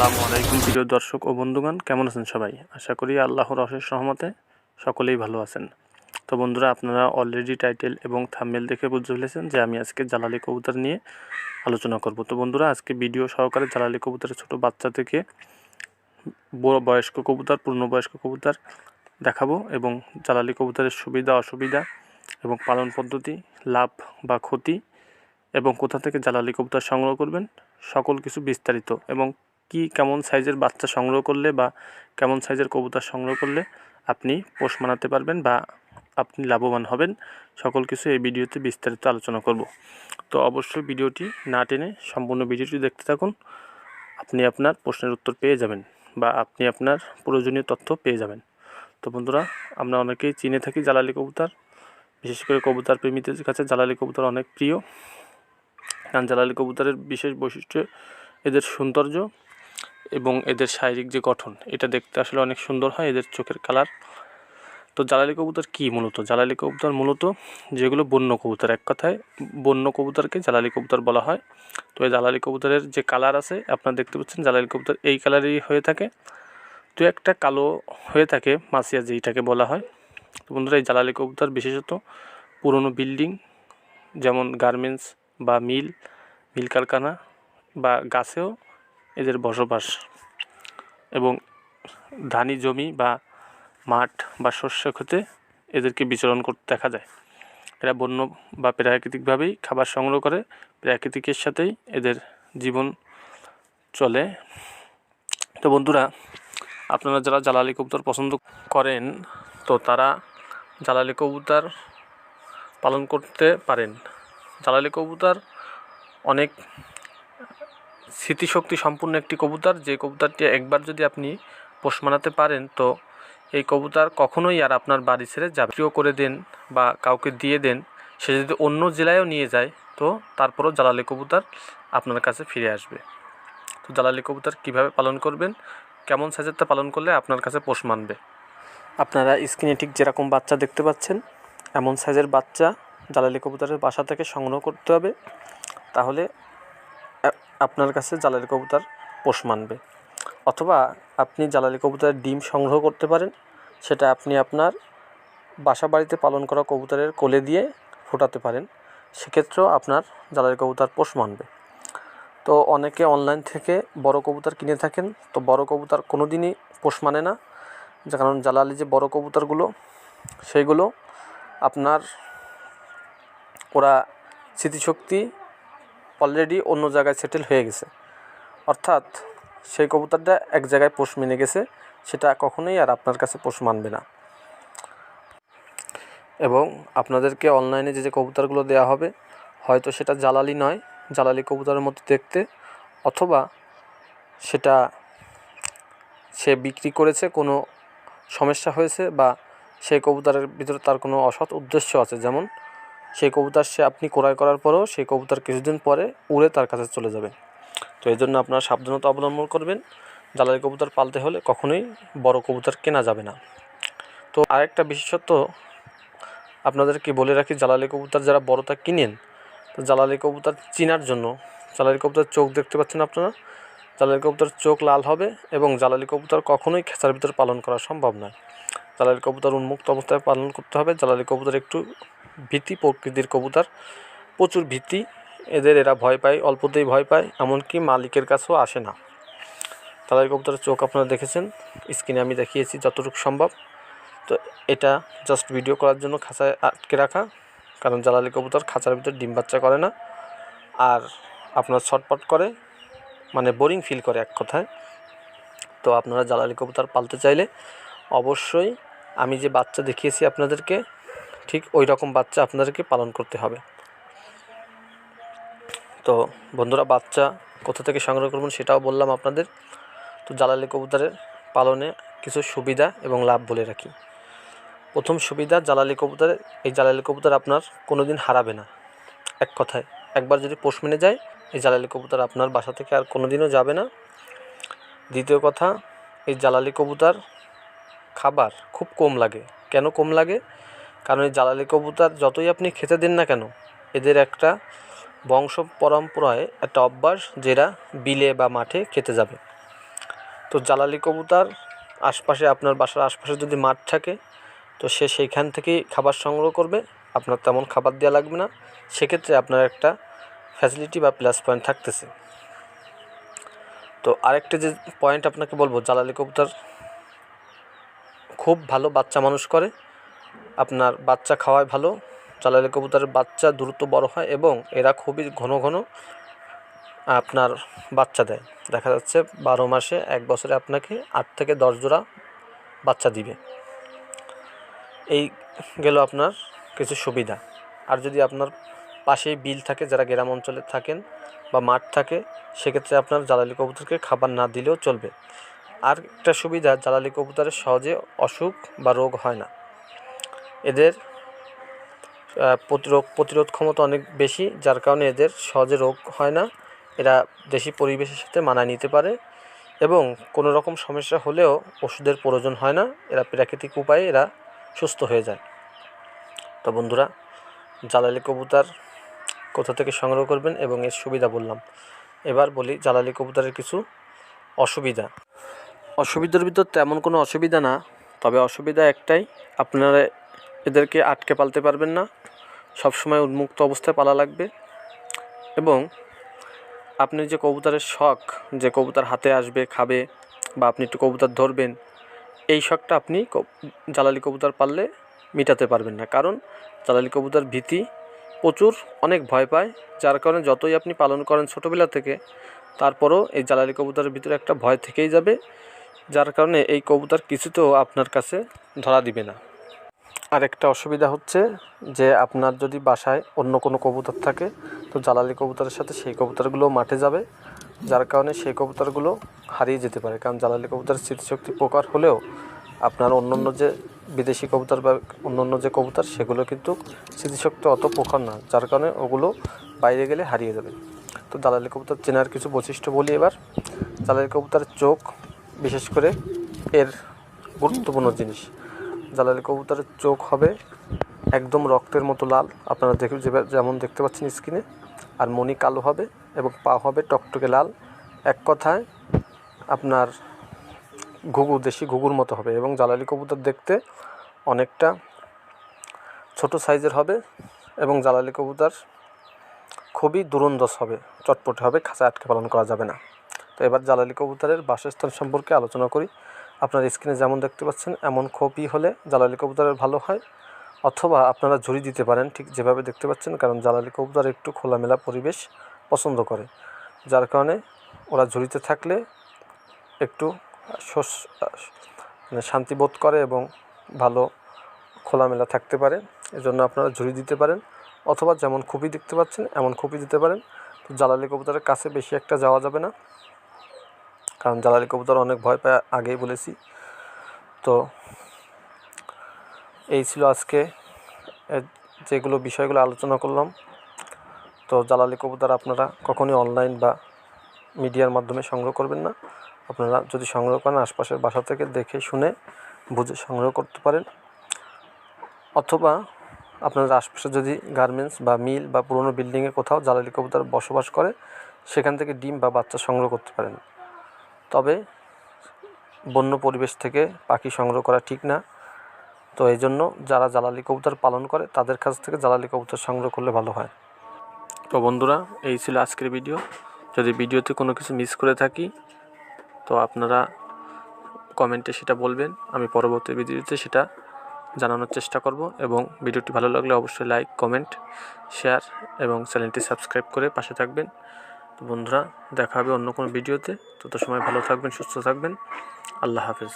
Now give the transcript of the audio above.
আসসালামু আলাইকুম প্রিয় দর্শক ও বন্ধুগণ, কেমন আছেন সবাই? আশা করি আল্লাহর অশেষ সহমতে সকলেই ভালো আছেন। তো বন্ধুরা, আপনারা অলরেডি টাইটেল এবং থাম্বনেল দেখে বুঝতে ফেলেছেন যে আমি আজকে জালালি কবুতর নিয়ে আলোচনা করব। তো বন্ধুরা, আজকে ভিডিও সহকারে জালালি কবুতরের ছোট বাচ্চা থেকে বড় বয়স্ক কবুতর পূর্ণবয়স্ক কবুতর দেখাবো এবং জালালি কবুতরের সুবিধা, অসুবিধা এবং পালন পদ্ধতি, লাভ বা ক্ষতি এবং কোথা থেকে জালালি কবুতর সংগ্রহ করবেন, সকল কিছু বিস্তারিত এবং কি কেমন সাইজের বাচ্চা সংগ্রহ করলে বা কেমন সাইজের কবুতর সংগ্রহ করলে আপনি পোষ মানাতে পারবেন বা আপনি লাভবান হবেন, সকল কিছু এই ভিডিওতে বিস্তারিত আলোচনা করব। তো অবশ্যই ভিডিওটি না টেনে সম্পূর্ণ ভিডিওটি দেখতে থাকুন, আপনি আপনার প্রশ্নের উত্তর পেয়ে যাবেন বা আপনি আপনার প্রয়োজনীয় তথ্য পেয়ে যাবেন। তো বন্ধুরা, আমরা অনেকেই চিনে থাকি জালালি কবুতর, বিশেষ করে কবুতর প্রেমীদের কাছে জালালি কবুতর অনেক প্রিয়। কারণ জালালি কবুতরের বিশেষ বৈশিষ্ট্য এদের সৌন্দর্য এবং এদের শারীরিক যে গঠন, এটা দেখতে আসলে অনেক সুন্দর হয় এদের চোখের কালার। তো জালালি কবুতর কী মূলত? জালালি কবুতর মূলত যেগুলো বন্য কবুতর, এক কথায় বন্য কবুতরকে জালালি কবুতর বলা হয়। তো এই জালালি কবুতরের যে কালার আছে, আপনারা দেখতে পাচ্ছেন জালালি কবুতর এই কালারই হয়ে থাকে। তো একটা কালো হয়ে থাকে, মাসিয়া যেইটাকে বলা হয়। তো বন্ধুরা, এই জালালি কবুতর বিশেষত পুরনো বিল্ডিং, যেমন গার্মেন্টস বা মিল মিল কারখানা বা গাছেও এদের বসবাস এবং ধানি জমি বা মাঠ বা শস্য ক্ষেতে এদেরকে বিচরণ করতে দেখা যায়। এরা বন্য বা প্রাকৃতিকভাবেই খাবার সংগ্রহ করে, প্রাকৃতিকের সাথেই এদের জীবন চলে। তো বন্ধুরা, আপনারা যারা জালালি কবুতর পছন্দ করেন, তো তারা জালালি কবুতর পালন করতে পারেন। জালালি কবুতর অনেক স্মৃতিশক্তি সম্পূর্ণ একটি কবুতর। যে কবুতরটি একবার যদি আপনি পোষ মানাতে পারেন, তো এই কবুতর কখনোই আর আপনার বাড়ি ছেড়ে কেউ করে দেন বা কাউকে দিয়ে দেন। সে যদি অন্য জেলায়ও নিয়ে যায়, তো তারপরও জালালি কবুতর আপনার কাছে ফিরে আসবে। তো জালালি কবুতর কীভাবে পালন করবেন, কেমন সাইজেরটা পালন করলে আপনার কাছে পোষ মানবে? আপনারা স্ক্রিনে ঠিক যেরকম বাচ্চা দেখতে পাচ্ছেন, এমন সাইজের বাচ্চা জালালি কবুতরের বাসা থেকে সংগ্রহ করতে হবে। তাহলে আপনার কাছে জালালি কবুতর পোষ মানবে। অথবা আপনি জালালি কবুতরের ডিম সংগ্রহ করতে পারেন, সেটা আপনি আপনার বাসা বাড়িতে পালন করা কবুতরের কোলে দিয়ে ফোটাতে পারেন। সেক্ষেত্রেও আপনার জালালি কবুতর পোষ মানবে। তো অনেকে অনলাইন থেকে বড় কবুতর কিনে থাকেন, তো বড় কবুতর কোনো দিনই পোষ মানে না। কারণ জালালি যে বড় কবুতরগুলো, সেইগুলো আপনার ওরা স্মৃতিশক্তি অলরেডি অন্য জায়গায় সেটেল হয়ে গেছে। অর্থাৎ সেই কবুতরটা এক জায়গায় পোষ মেনে গেছে, সেটা কখনোই আর আপনার কাছে পোষ মানবে না। এবং আপনাদেরকে অনলাইনে যে যে কবুতরগুলো দেওয়া হবে, হয়তো সেটা জালালি নয়, জালালি কবুতরের মতো দেখতে, অথবা সেটা সে বিক্রি করেছে, কোনো সমস্যা হয়েছে বা সেই কবুতরের ভিতরে তার কোনো অসৎ উদ্দেশ্য আছে, যেমন সেই কবুতর সে আপনি ক্রয় করার পরেও সেই কবুতর কিছুদিন পরে উড়ে তার কাছে চলে যাবে। তো এই জন্য আপনারা সাবধানতা অবলম্বন করবেন। জ্বালানি কবুতর পালতে হলে কখনোই বড় কবুতর কেনা যাবে না। তো আরেকটা বিশেষত্ব আপনাদেরকে বলে রাখি জ্বালালি কবুতর যারা বড়টা কিনেন, তো জ্বালালি কবুতর চিনার জন্য জ্বালালি কবুতর চোখ দেখতে পাচ্ছেন আপনারা? জ্বালালি কবুতর চোখ লাল হবে এবং জ্বালালি কবুতর কখনোই খেঁচার ভিতর পালন করা সম্ভব নয়। জ্বালালি কবুতর উন্মুক্ত অবস্থায় পালন করতে হবে জ্বালালি কবুতর একটু ভীতি, প্রকৃতির কবুতর। প্রচুর ভীতি। এদের এরা ভয় পায়, অল্পতেই ভয় পায়, এমনকি মালিকের কাছেও আসে না। জ্বালালি কবুতরের চোখ আপনারা দেখেছেন, স্ক্রিনে আমি দেখিয়েছি যতটুকু সম্ভব। তো এটা জাস্ট ভিডিও করার জন্য খাঁচায় আটকে রাখা, কারণ জ্বালালি কবুতর খাঁচার ভিতর ডিম বাচ্চা করে না। আর আপনার ছটপট করে মানে বোরিং ফিল করে এক কথায়। তো আপনারা জ্বালালি কবুতর পালতে চাইলে অবশ্যই আমি যে বাচ্চা দেখিয়েছি আপনাদেরকে ঠিক ওই রকম বাচ্চা আপনাদেরকে পালন করতে হবে। তো বন্ধুরা, বাচ্চা কোথা থেকে সংগ্রহ করবেন সেটাও বললাম আপনাদের। তো জ্বালালি কবুতরের পালনে কিছু সুবিধা এবং লাভ বলে রাখি। প্রথম সুবিধা জ্বালালি কবুতরের, এই জ্বালালি কবুতর আপনার কোনো দিন হারাবে না। এক কথায়, একবার যদি পোষ মেনে যায়, এই জ্বালালি কবুতর আপনার বাসা থেকে আর কোনো দিনও যাবে না। দ্বিতীয় কথা, এই জ্বালালি কবুতর খাবার খুব কম লাগে। কেন কম লাগে? কারণ এই জ্বালালি কবুতর যতই আপনি খেতে দিন না কেন, এদের একটা বংশ পরম্পরায় একটা অভ্যাস যেটা বিলে বা মাঠে খেতে যাবে। তো জ্বালালি কবুতর আশপাশে আপনার বাসার আশপাশে যদি মাঠ থাকে, তো সে সেইখান থেকেই খাবার সংগ্রহ করবে। আপনার তেমন খাবার দেওয়া লাগবে না। সেক্ষেত্রে আপনার একটা ফ্যাসিলিটি বা প্লাস পয়েন্ট থাকতেছে। তো আরেকটা যে পয়েন্ট আপনাকে বলব জ্বালালি কবুতর খুব ভালো বাচ্চা মানুষ করে। আপনার বাচ্চা খাওয়ায় ভালো জ্বালালি কবুতরের বাচ্চা দ্রুত বড় হয় এবং এরা খুবই ঘন ঘন আপনার বাচ্চা দেয়। দেখা যাচ্ছে বারো মাসে এক বছরে আপনাকে আট থেকে দশ জোড়া বাচ্চা দিবে। এই গেল আপনার কিছু সুবিধা। আর যদি আপনার পাশেই বিল থাকে, যারা গ্রাম অঞ্চলে থাকেন বা মাঠ থাকে, সেক্ষেত্রে আপনার জ্বালালি কবুতরকে খাবার না দিলেও চলবে। আর একটা সুবিধা জ্বালালি কবুতরের সহজে অসুখ বা রোগ হয় না। এদের প্রতিরোধ প্রতিরোধ ক্ষমতা অনেক বেশি, যার কারণে এদের সহজে রোগ হয় না। এরা দেশি পরিবেশের সাথে মানায় নিতে পারে এবং কোনো রকম সমস্যা হলেও ওষুধের প্রয়োজন হয় না। এরা প্রাকৃতিক উপায়ে এরা সুস্থ হয়ে যায়। তো বন্ধুরা জ্বালালি কবুতর কোথা থেকে সংগ্রহ করবেন এবং এর সুবিধা বললাম। এবার বলি জ্বালালি কবুতরের কিছু অসুবিধা। অসুবিধার ভিতর তেমন কোনো অসুবিধা না, তবে অসুবিধা একটাই, আপনারা এদেরকে আটকে পালতে পারবেন না। সবসময় উন্মুক্ত অবস্থায় পালা লাগবে। এবং আপনি যে কবুতরের শখ, যে কবুতর হাতে আসবে, খাবে বা আপনি একটু কবুতর ধরবেন, এই শখটা আপনি জ্বালালি কবুতর পাললে মেটাতে পারবেন না। কারণ জ্বালালি কবুতর ভীতি, প্রচুর অনেক ভয় পায়। যার কারণে যতই আপনি পালন করেন ছোটোবেলা থেকে, তারপরও এই জ্বালালি কবুতরের ভিতরে একটা ভয় থেকেই যাবে। যার কারণে এই কবুতর কিছুতেও আপনার কাছে ধরা দিবে না। আরেকটা অসুবিধা হচ্ছে যে আপনার যদি বাসায় অন্য কোনো কবুতর থাকে, তো জ্বালালি কবুতরের সাথে সেই কবুতরগুলো মাঠে যাবে। যার কারণে সেই কবুতরগুলো হারিয়ে যেতে পারে। কারণ জ্বালালি কবুতরের স্মৃতিশক্তি প্রকার হলেও আপনার অন্য অন্য যে বিদেশি কবুতর বা অন্য অন্য যে কবুতর, সেগুলো কিন্তু স্মৃতিশক্তি অত প্রখর না, যার কারণে ওগুলো বাইরে গেলে হারিয়ে যাবে। তো জ্বালালি কবুতর চেনার কিছু বৈশিষ্ট্য বলি এবার। জ্বালালি কবুতরের চোখ বিশেষ করে এর গুরুত্বপূর্ণ জিনিস। জ্বালালি কবুতরের চোখ হবে একদম রক্তের মতো লাল। আপনারা দেখে যেমন দেখতে পাচ্ছেন স্ক্রিনে আর মনি কালো হবে এবং পা হবে টকটকে লাল। এক কথায় আপনার ঘুঘু, দেশি ঘুঘুর মতো হবে এবং জ্বালালি কবুতর দেখতে অনেকটা ছোট সাইজের হবে এবং জালালি কবুতর খুবই দুরন্দস হবে, চটপটে হবে খাঁচা আটকে পালন করা যাবে না। তো এবার জ্বালালি কবুতরের বাসস্থান সম্পর্কে আলোচনা করি। আপনার স্ক্রিনে যেমন দেখতে পাচ্ছেন, এমন খোপই হলে জ্বালালি কবুতরের ভালো হয়। অথবা আপনারা ঝুড়ি দিতে পারেন, ঠিক যেভাবে দেখতে পাচ্ছেন, কারণ জ্বালালি কবুতর একটু খোলামেলা পরিবেশ পছন্দ করে। যার কারণে ওরা ঝুড়িতে থাকলে একটু মানে শান্তি বোধ করে এবং ভালো খোলামেলা থাকতে পারে। এজন্য আপনারা ঝুড়ি দিতে পারেন, অথবা যেমন খুপি দেখতে পাচ্ছেন, এমন খুপি দিতে পারেন। তো জ্বালালি কবুতরের কাছে বেশি একটা যাওয়া যাবে না। কারণ জ্বালালি কবুতর অনেক ভয় পায়, আগেই বলেছি। তো এই ছিল আজকে যেগুলো বিষয়গুলো আলোচনা করলাম। তো জ্বালালি কবুতর আপনারা কখনই অনলাইন বা মিডিয়ার মাধ্যমে সংগ্রহ করবেন না। আপনারা যদি সংগ্রহ করেন, আশপাশের বাসা থেকে দেখে শুনে বুঝে সংগ্রহ করতে পারেন। অথবা আপনাদের আশপাশে যদি গার্মেন্টস বা মিল বা পুরনো বিল্ডিংয়ে কোথাও জ্বালালি কবুতর বসবাস করে, সেখান থেকে ডিম বা বাচ্চা সংগ্রহ করতে পারেন। তবে বন্য পরিবেশ থেকে পাখি সংগ্রহ করা ঠিক না। তো এই জন্য যারা জ্বালালি কবুতর পালন করে, তাদের কাছ থেকে জ্বালালি কবুতর সংগ্রহ করলে ভালো হয়। তো বন্ধুরা, এই ছিল আজকের ভিডিও। যদি ভিডিওতে কোনো কিছু মিস করে থাকি, তো আপনারা কমেন্টে সেটা বলবেন। আমি পরবর্তী ভিডিওতে সেটা জানানোর চেষ্টা করব এবং ভিডিওটি ভালো লাগলে অবশ্যই লাইক কমেন্ট শেয়ার এবং চ্যানেলটি সাবস্ক্রাইব করে পাশে থাকবেন। তো বন্ধুরা, দেখা হবে অন্য কোনো ভিডিওতে। তত সময় ভালো থাকবেন, সুস্থ থাকবেন। আল্লাহ হাফেজ।